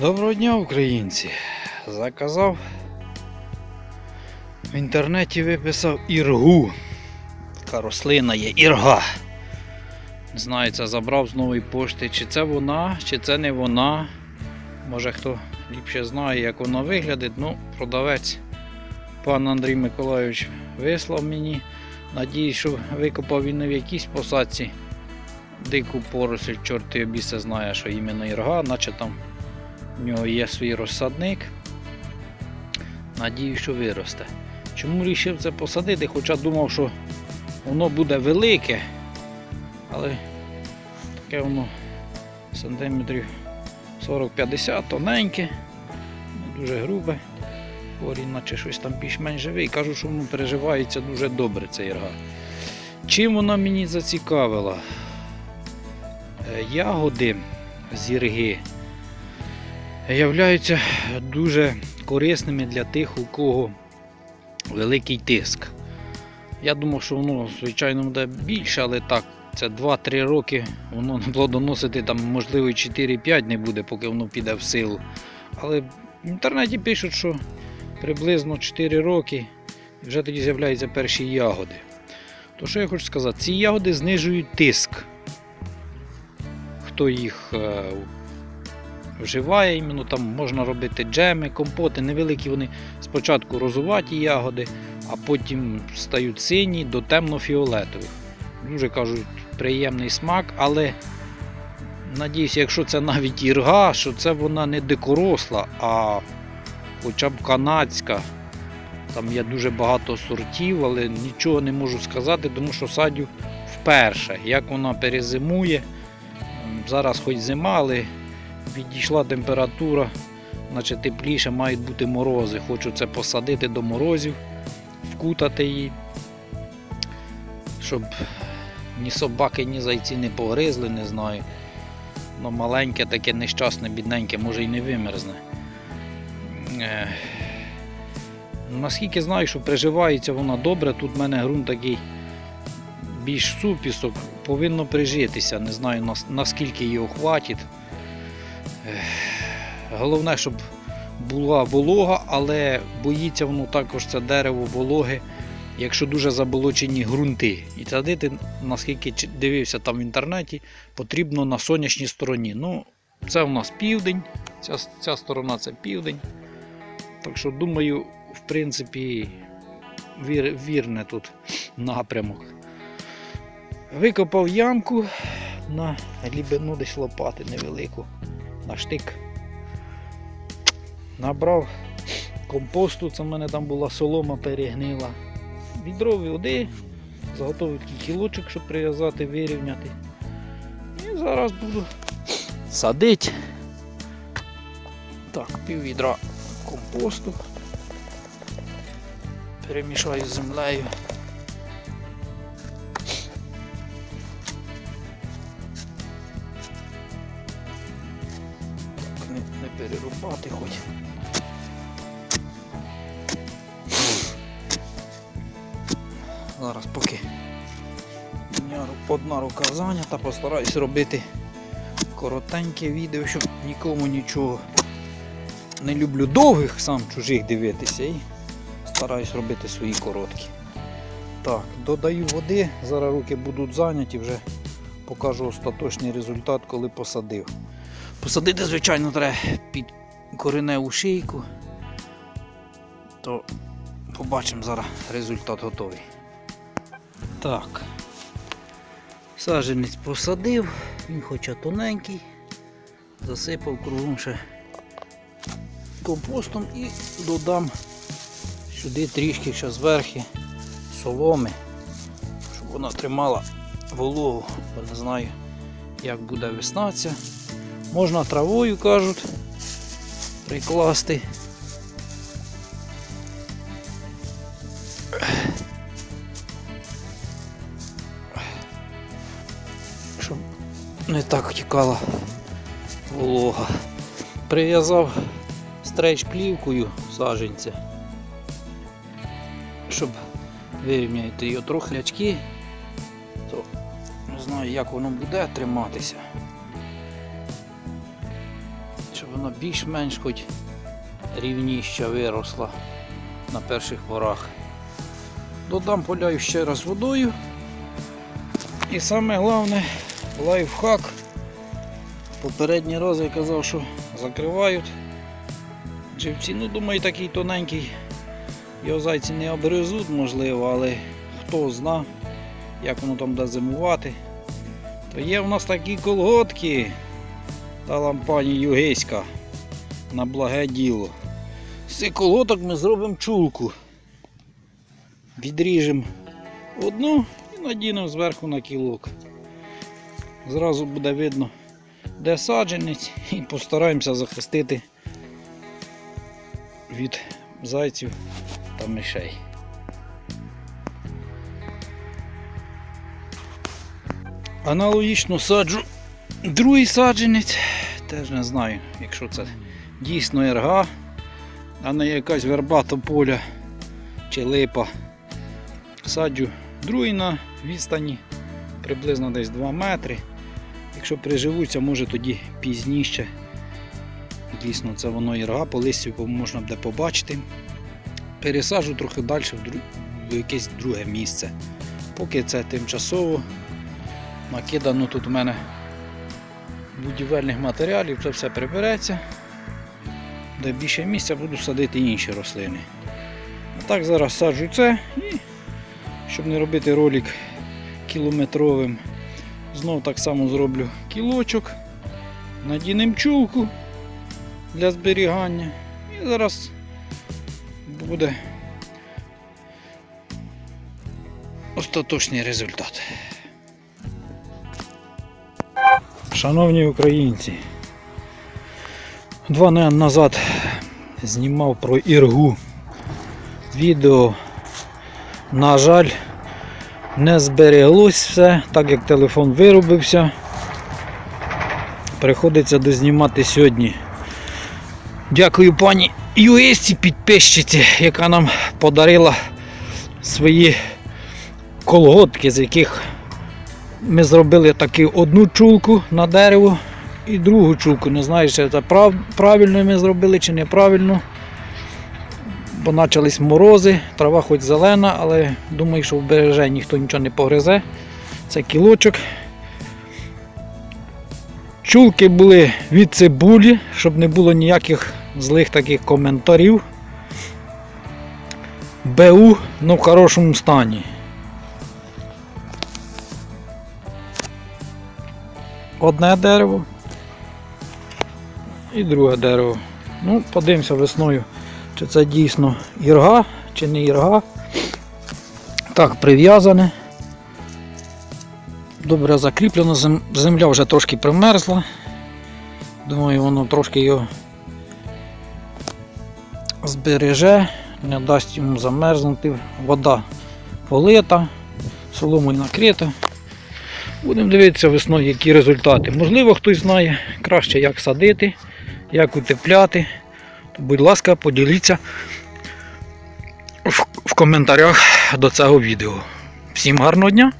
Доброго дня, українці! Заказав. В інтернеті виписав іргу. Така рослина є ірга. Не знаю, це забрав з нової пошти, чи це вона, чи це не вона. Може хто ліпше знає, як вона виглядить. Ну, продавець пан Андрій Миколайович вислав мені. Надіюсь, що викопав він не в якійсь посадці дику поросль, чорт його біса знає, що іменно ірга, наче там в нього є свій розсадник. Надію, що виросте. Чому вирішив це посадити? Хоча думав, що воно буде велике, але таке воно сантиметрів 40-50, тоненьке, не дуже грубе. Корінь, наче щось там більш-менш живий. Кажуть, що воно переживається дуже добре, ця ірга. Чим вона мені зацікавила? Е, Ягоди з ірги являються дуже корисними для тих, у кого великий тиск. Я думав, що воно, звичайно, буде більше, але так, це 2-3 роки воно не плодоносити там, можливо, 4-5 не буде, поки воно піде в силу. Але в інтернеті пишуть, що приблизно 4 роки і вже тоді з'являються перші ягоди. То що я хочу сказати, ці ягоди знижують тиск. Хто їх е, вживає, іменно там можна робити джеми, компоти, невеликі вони спочатку розуваті ягоди, а потім стають сині до темно-фіолетових. Дуже кажуть, приємний смак, але надіюсь, якщо це навіть ірга, що це вона не дикоросла, а хоча б канадська. Там є дуже багато сортів, але нічого не можу сказати, тому що садю вперше. Як вона перезимує, зараз хоч зима, але відійшла температура, наче тепліше, мають бути морози. Хочу це посадити до морозів, вкутати її, щоб ні собаки, ні зайці не погризли, не знаю. Воно маленьке, таке нещасне, бідненьке, може і не вимерзне. Е, Наскільки знаю, що приживається вона добре, тут в мене ґрунт такий більш супісок, повинно прижитися. Не знаю наскільки його хватить. Головне, щоб була волога, але боїться воно також це дерево вологи, якщо дуже заболочені ґрунти. І садити, наскільки дивився там в інтернеті, потрібно на сонячній стороні. Ну, це у нас південь, ця, ця сторона це південь. Так що думаю, в принципі, вір, вірне тут напрямок. Викопав ямку на глибину десь лопати невелику, на штик. Набрав компосту, це в мене там була солома перегнила. Відро води, заготовив такий кілочок, щоб прив'язати, вирівняти. І зараз буду садити. Так, пів відра компосту. Перемішаю з землею. Перерубати хоч. Зараз поки одна рука зайнята, постараюсь робити коротеньке відео, щоб нікому нічого не люблю довгих, сам чужих дивитися і стараюсь робити свої короткі. Так, додаю води, зараз руки будуть зайняті, вже покажу остаточний результат, коли посадив. Посадити, звичайно, треба під кореневу шийку, то побачимо зараз результат готовий. Так. Саженець посадив, він хоча тоненький, засипав кругом ще компостом і додам сюди трішки ще зверху соломи, щоб вона тримала вологу, бо не знаю, як буде весна. Можна травою кажуть прикласти. Щоб не так тікала волога. Прив'язав стрейч плівкою саженця, щоб вирівняти його трохи лячки, то не знаю як воно буде триматися. Вона більш-менш хоч рівніща виросла на перших порах. Додам поляю ще раз водою. І саме головне лайфхак. Попередній раз я казав, що закривають живці. Ну, думаю, такий тоненький. Його зайці не обгризуть, можливо, але хто зна, як воно там буде зимувати. То є в нас такі колготки та лампані югейська на благе діло. З цих колготок ми зробимо чулку. Відріжемо одну і надінемо зверху на кілок. Зразу буде видно, де саджанець, і постараємося захистити від зайців та мишей. Аналогічно саджу другий саджанець, теж не знаю, якщо це дійсно ерга, а не якась верба тополя чи липа. Саджу другий на відстані приблизно десь 2 метри. Якщо приживуться, може тоді пізніше. Дійсно, це воно ірга, по листю можна буде побачити. Пересаджу трохи далі в, дру... в якесь друге місце. Поки це тимчасово накидано тут у мене будівельних матеріалів, це все прибереться. Де більше місця буду садити інші рослини. А так зараз саджу це і щоб не робити ролик кілометровим, знову так само зроблю кілочок, надінем чулку для зберігання. І зараз буде остаточний результат. Шановні українці, два дні назад знімав про іргу відео. На жаль, не збереглось все, так як телефон виробився. Приходиться дознімати сьогодні. Дякую пані юристі підписчиці, яка нам подарила свої колготки, з яких ми зробили таки одну чулку на дерево і другу чулку. Не знаю, чи це прав- правильно ми зробили чи неправильно. Бо почались морози, трава хоч зелена, але думаю, що в береже ніхто нічого не погризе. Це кілочок. Чулки були від цибулі, щоб не було ніяких злих таких коментарів. БУ, ну в хорошому стані. Одне дерево і друге дерево. Ну, подивимося весною, чи це дійсно ірга, чи не ірга. Так, прив'язане. Добре закріплено, земля вже трошки примерзла. Думаю, воно трошки його збереже, не дасть йому замерзнути. Вода полита, соломою накрита. Будемо дивитися весною, які результати. Можливо, хтось знає краще, як садити, як утепляти. Будь ласка, поділіться в коментарях до цього відео. Всім гарного дня!